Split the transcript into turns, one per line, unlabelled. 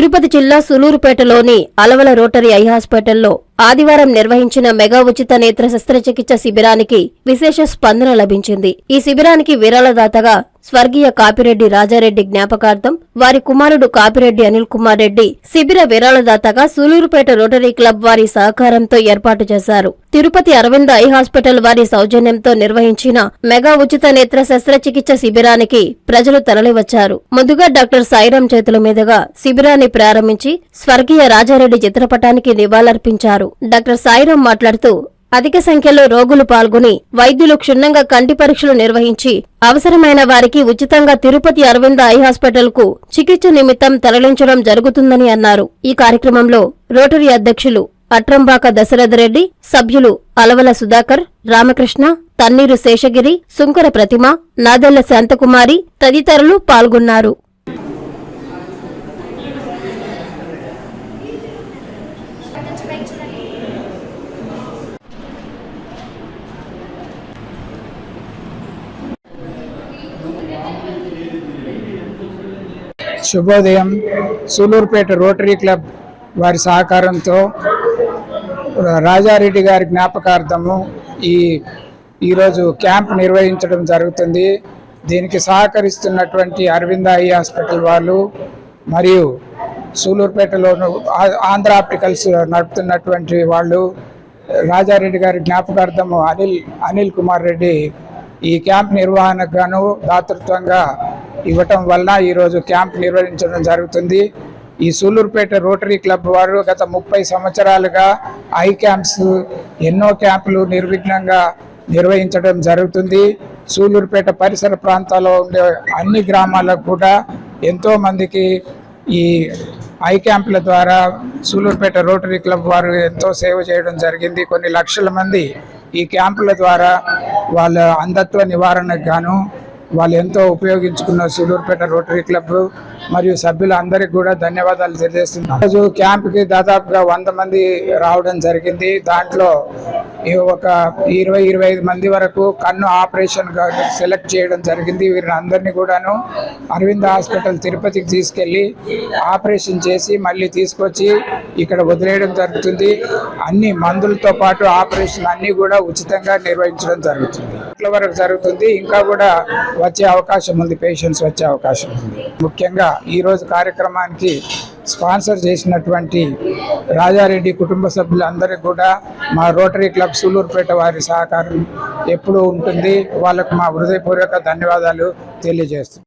తిరుపతి జిల్లా సులూరుపేటలోని Alavala rotary I హాస్పిటల్లో ఆదివారం నిర్వహించిన మెగా ఉచిత నేత్ర శస్త్రచికిత్స శిబిరానికి విశేష స్పందన లభించింది. ఈ శిబిరానికి విరాళదాతగా స్వర్గీయ కాపిరెడ్డి రాజారెడ్డి జ్ఞాపకార్థం వారి కుమారుడు కాపిరెడ్డి అనిల్ కుమార్ రెడ్డి శిబిర విరాళదాతగా సూలూరుపేట రోటరీ క్లబ్ వారి సహకారంతో ఏర్పాటు చేశారు. తిరుపతి అరవింద ఐ హాస్పిటల్ వారి సౌజన్యంతో నిర్వహించిన మెగా ఉచిత నేత్ర శస్త్రచికిత్స శిబిరానికి ప్రజలు తరలివచ్చారు. ముందుగా డాక్టర్ సాయిరాం చేతుల మీదుగా శిబిరాన్ని ప్రారంభించి స్వర్గీయ రాజారెడ్డి చిత్రపటానికి నివాళులర్పించారు. డాక్టర్ సాయిరాం మాట్లాడుతూ అధిక సంఖ్యలో రోగులు పాల్గొని వైద్యులు క్షుణ్ణంగా కంటి పరీక్షలు నిర్వహించి అవసరమైన వారికి ఉచితంగా తిరుపతి అరవింద ఐ హాస్పిటల్కు చికిత్స నిమిత్తం తరలించడం జరుగుతుందని అన్నారు. ఈ కార్యక్రమంలో రోటరీ అధ్యక్షులు అట్రంబాక దశరథరెడ్డి సభ్యులు అలవల సుధాకర్ రామకృష్ణ తన్నీరు శేషగిరి సుంకర ప్రతిమ నాదెళ్ళ శాంతకుమారి తదితరులు పాల్గొన్నారు.
శుభోదయం. సూలూరుపేట రోటరీ క్లబ్ వారి సహకారంతో రాజారెడ్డి గారి జ్ఞాపకార్థము ఈ ఈరోజు క్యాంప్ నిర్వహించడం జరుగుతుంది. దీనికి సహకరిస్తున్నటువంటి అరవింద ఐ హాస్పిటల్ వాళ్ళు మరియు సూలూరుపేటలోను ఆంధ్ర ఆప్టికల్స్ నడుపుతున్నటువంటి వాళ్ళు రాజారెడ్డి గారి జ్ఞాపకార్థము అనిల్ అనిల్ కుమార్ రెడ్డి ఈ క్యాంప్ నిర్వహణకు గాను దాతృత్వంగా ఇవ్వటం వలన ఈరోజు క్యాంప్ నిర్వహించడం జరుగుతుంది. ఈ సూలూరుపేట రోటరీ క్లబ్ వారు గత ముప్పై సంవత్సరాలుగా ఐ క్యాంప్స్ ఎన్నో క్యాంపులు నిర్విఘ్నంగా నిర్వహించడం జరుగుతుంది. సూలూరుపేట పరిసర ప్రాంతాల్లో ఉండే అన్ని గ్రామాలకు కూడా ఎంతో మందికి ఈ ఐ క్యాంపుల ద్వారా సూలూరుపేట రోటరీ క్లబ్ వారు ఎంతో సేవ చేయడం జరిగింది. కొన్ని లక్షల మంది ఈ క్యాంపుల ద్వారా వాళ్ళ అంధత్వ నివారణకు గాను వాళ్ళు ఎంతో ఉపయోగించుకున్న సూలూరుపేట రోటరీ క్లబ్ మరియు సభ్యులందరికీ కూడా ధన్యవాదాలు తెలియజేస్తున్నాను రోజు క్యాంప్కి దాదాపుగా వంద మంది రావడం జరిగింది. దాంట్లో ఒక ఇరవై ఇరవై ఐదు మంది వరకు కన్ను ఆపరేషన్గా సెలెక్ట్ చేయడం జరిగింది. వీరిని అందరినీ కూడాను అరవింద్ హాస్పిటల్ తిరుపతికి తీసుకెళ్ళి ఆపరేషన్ చేసి మళ్ళీ తీసుకొచ్చి ఇక్కడ వదిలేయడం జరుగుతుంది. అన్ని మందులతో పాటు ఆపరేషన్ అన్నీ కూడా ఉచితంగా నిర్వహించడం జరుగుతుంది. ఇట్ల వరకు జరుగుతుంది. ఇంకా కూడా వచ్చే అవకాశం ఉంది పేషెంట్స్ వచ్చే అవకాశం ఉంది. ముఖ్యంగా ఈరోజు కార్యక్రమానికి స్పాన్సర్ చేసినటువంటి రాజారెడ్డి కుటుంబ సభ్యులందరికీ కూడా మా రోటరీ క్లబ్ సూలూరుపేట వారి సహకారం ఎప్పుడూ ఉంటుంది. వాళ్ళకు మా హృదయపూర్వక ధన్యవాదాలు తెలియజేస్తున్నాం.